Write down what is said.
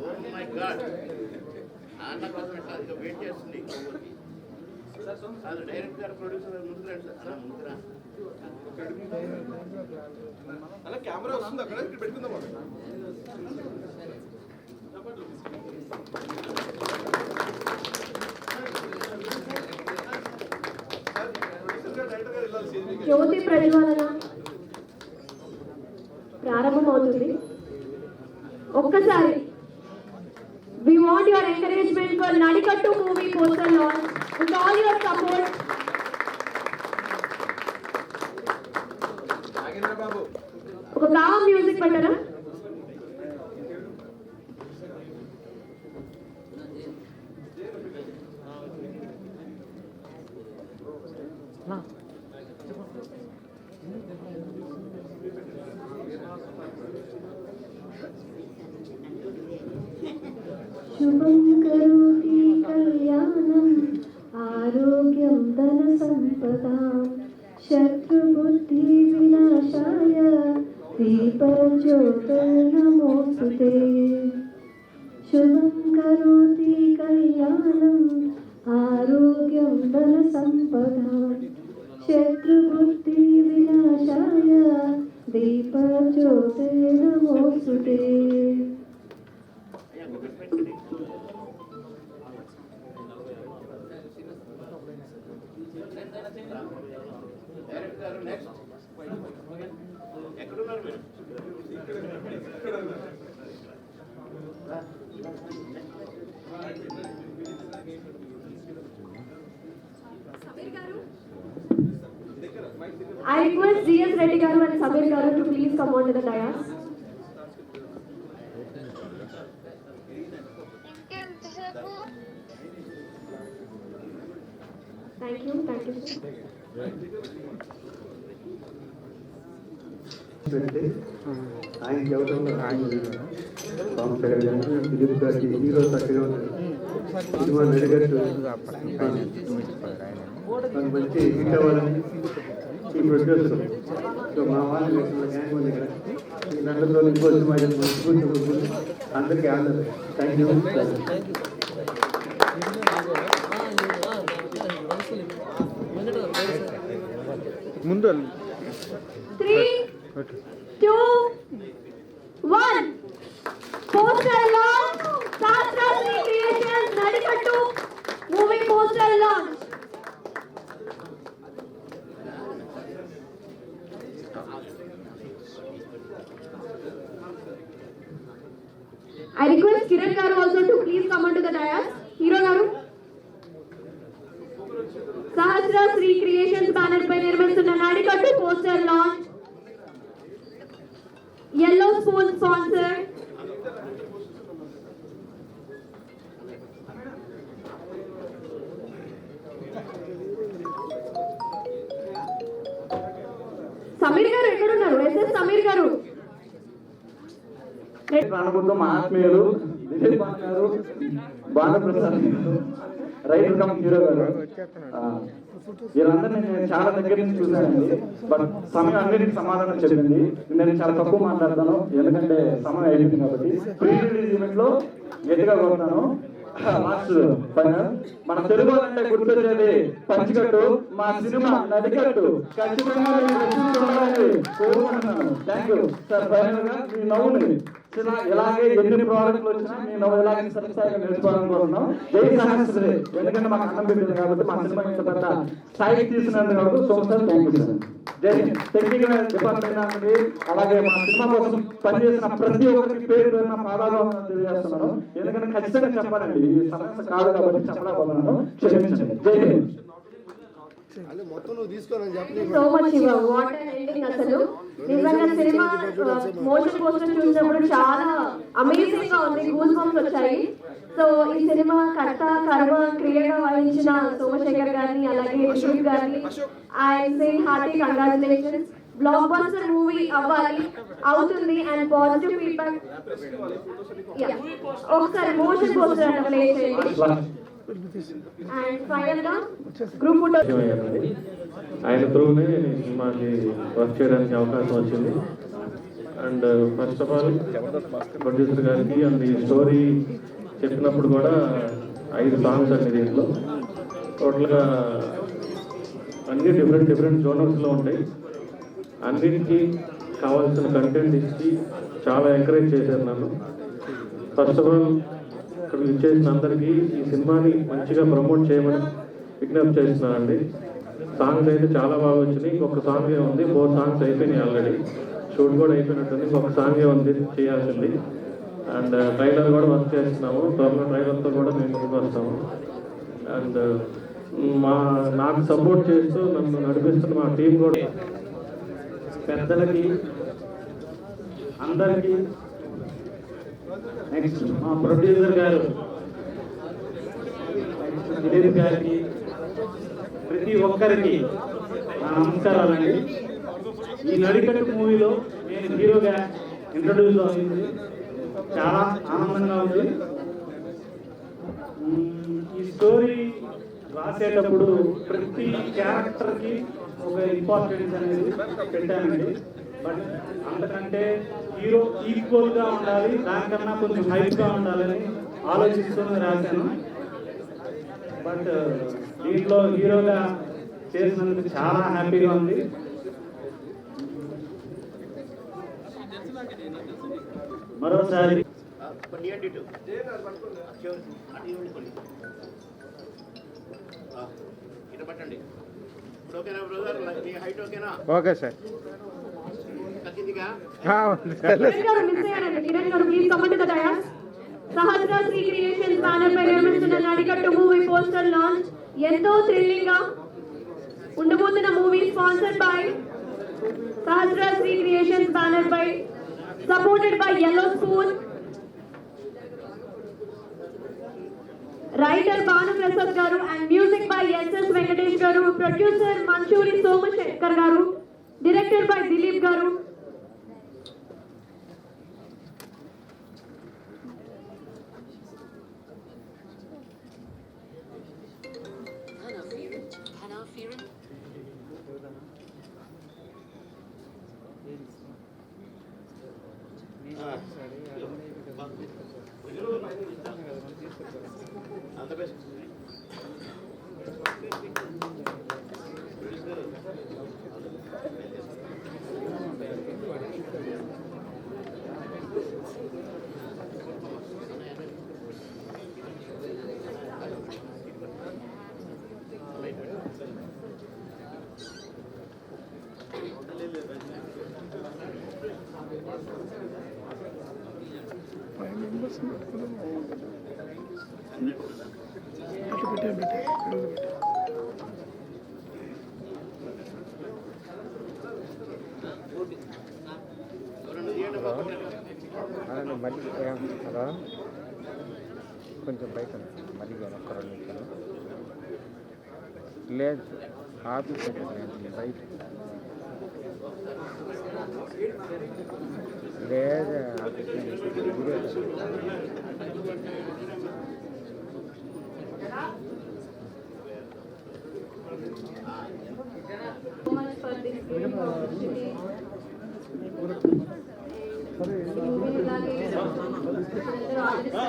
ఓ కోసం ఇంకా వెయిట్ చేస్తుంది అది డైరెక్ట్ గారు ప్రొడ్యూసర్ ముందుకు రండి సార్ ముందుకు రా అలా కెమెరా వస్తుంది అక్కడ ఇక్కడ పెట్టుకుందాం మనం. సార్, ప్రొడ్యూసర్ గారు, డైరెక్టర్ గారు వెళ్ళాలి స్టేజ్ మీదకి. జ్యోతి ప్రజ్వలన ప్రారంభమవుతుంది. ఒక్కసారి we want your encouragement for Nadikattu movie poster launch with all your support ఒక కామ్ మ్యూజిక్ పెట్టరా శుభం కరోతి కళ్యాణం ఆరోగ్యం ధన సంపద శత్రుబుద్ధి వినాశాయ దీపజ్యోతిర్నమోస్తుతే శుభం కరోతి కళ్యాణం ఆరోగ్యం ధన సంపద శత్రుబుద్ధి వినాశాయ దీపజ్యోతిర్నమోస్తుతే అయ్యా ఒకటి పెట్టండి డైరెక్ట్ గారు నెక్స్ట్ ఎక్కడున్నారు మీరు I request GS Reddy garu and Samir garu to please come on to the dais. Thank you, thank you. sir. పెడితే ఆయన ఎవరిలో ఆయన పవన్ కళ్యాణ్ గారు దిలీప్ గారికి హీరో చక్కగా ఉన్నారు సినిమా నడిగట్టు మన మంచి హిట్ అవ్వాలని ఈ ప్రొడ్యూసర్ సో మా వాళ్ళు గ్యాంగ్ ఉంది ఇక్కడ ఈ నలుగురు ఇంకో సినిమా చేస్తున్నాం. అందరికీ ఆనందం థ్యాంక్ యూ ముందు Three, two, one. Poster launch. Sastra Sri Creations Nadikattu movie poster launch. I request Kiran Garu also to please come onto the dais. Hero Garu. Sahasra Sri creations banner పై నిర్మిస్తున్న Nadikattu poster launch. Yellow spoon sponsor Sameer garu ఎక్కడున్నారు? SS Sameer గారు. అనుకుంటూ మా ఆత్మీయులు బాలప్రసాద్ గారు. రైతు come hero గారు ఆ, వీరందరినీ నేను చాలా దగ్గర నుంచి చూశానండి. బట్ సమయం అన్నిటికీ సమాధానం చెప్పింది. నేను చాలా తక్కువ మాట్లాడతాను. ఎందుకంటే సమయం అయిపోయింది కాబట్టి. ప్రీ రిలీజ్ ఈవెంట్లో గట్టిగా కోరుతాను లాస్ట్ ఫైనల్ మన తెలుగు అంటే గుర్తొచ్చేది పంచికట్టు మా సినిమా నడికట్టు ఖచ్చితంగా థ్యాంక్ యూ సార్ ఫైనల్గా మీ నవ్వుని ఇలాగే ఎన్ని ప్రోడక్ట్లు వచ్చినా మీ నవ్వు ఇలాగే నేర్చుకోవాలనుకుంటున్నాం జై సహస్రే ఎందుకంటే మాకు అన్నం పెట్టింది కాబట్టి మా సినిమా ఇంత పెద్ద స్థాయికి తీసినందుకు కాబట్టి so sir thank you sir technical department నుండి అలాగే మా సినిమా కోసం పనిచేసిన ప్రతి ఒక్కరికి పేరు పేరున పాదాభావం తెలియజేస్తున్నాను. ఎందుకంటే ఖచ్చితంగా చెప్పాలండి ఈ సమస్య కాదు కాబట్టి చెప్పలేకపోతున్నాను. క్షమించండి. జై హింద్. మొత్తం నువ్వు చెప్పి. సో మచ్ ఇవ వాట్ ఎండింగ్ అసలు. నిజంగా సినిమా మోషన్ పోస్టర్ చూసినప్పుడు చాలా అమేజింగ్గా ఉంది. గూస్ బంప్స్ వచ్చాయి. సో ఈ సినిమా కర్త కర్మ క్రియేగా వహించిన సోమశేఖర్ గారిని అలాగే Dilip garu. I say hearty congratulations block buster movie అవ్వాలి అవుతుంది అండ్ పాజిటివ్ ఫీడ్బ్యాక్ ఒకసారి మోషన్ పోస్టర్ అంటే ప్లే చేయండి. ఆయన త్రూనే మాకు వర్క్ చేయడానికి అవకాశం వచ్చింది. And first of all producer garu and ఈ స్టోరీ చెప్పినప్పుడు కూడా ఐదు సాంగ్స్ అండి దీంట్లో. టోటల్గా అన్ని డిఫరెంట్ డిఫరెంట్ జోనర్స్లో ఉంటాయి. అన్నిటికీ కావాల్సిన కంటెంట్ ఇచ్చి చాలా ఎంకరేజ్ చేశారు నన్ను. ఫస్ట్ ఆఫ్ ఆల్ ఇక్కడ అందరికీ ఈ సినిమాని మంచిగా ప్రమోట్ చేయమని విజ్ఞప్తి చేస్తున్నానండి సాంగ్స్ అయితే చాలా బాగా వచ్చినాయి. ఒక సాంగే ఉంది. ఫోర్ సాంగ్స్ అయిపోయినాయి ఆల్రెడీ. షూట్ కూడా అయిపోయినట్టుంది. ఒక సాంగే ఉంది చేయాల్సింది. అండ్ ట్రైలర్ కూడా వర్క్ చేస్తున్నాము. త్వరలో ట్రైలర్తో కూడా మేము ముందుకు వస్తాము. అండ్ మా నాకు సపోర్ట్ చేస్తూ నన్ను నడిపిస్తున్న మా టీం కూడా పెద్దలకి అందరికీ నెక్స్ట్ మా ప్రొడ్యూసర్ గారు. దిలీప్ గారికి ప్రతి ఒక్కరికి నా నమస్కారాలండి ఈ నడికట్టు మూవీలో నేను హీరోగా ఇంట్రడ్యూస్ అయింది చాలా ఆనందంగా ఉంది. ఈ స్టోరీ రాసేటప్పుడు ప్రతి క్యారెక్టర్కి ఒక ఇంపార్టెన్స్ అనేది పెట్టానండి. బట్ అంతకంటే హీరో ఈక్వల్గా ఉండాలి దానికన్నా కొంచెం హైట్గా ఉండాలని ఆలోచిస్తూనే రాశాను. బట్ దీంట్లో హీరోగా చేసినందుకు చాలా హ్యాపీగా ఉంది. మరోసారి okay sir. Sahasra Sri creations banner పై నిర్మిస్తున్న నడికట్టు మూవీ పోస్టర్ లాంచ్ ఎంతో థ్రిల్లింగ్గా ఉండబోతున్న movie sponsored by Sahasra Sri creations banner pi supported by yellow spoon writer Bhanu Prasad garu and music by S S Venkatesh garu producer Manchuri Somashekar గారు director by Dilip గారు hello కొంచెం బయట ఉంది. మళ్ళీ ఒక్క రెండు నిమిషాలు లేదు ఆఫీస్ బయట లేదు ఆఫీస్ దగ్గర. ఇదే. so much for this beautiful opportunity. ఈ movie ఇలాగే అందరూ ఆదరిస్తారు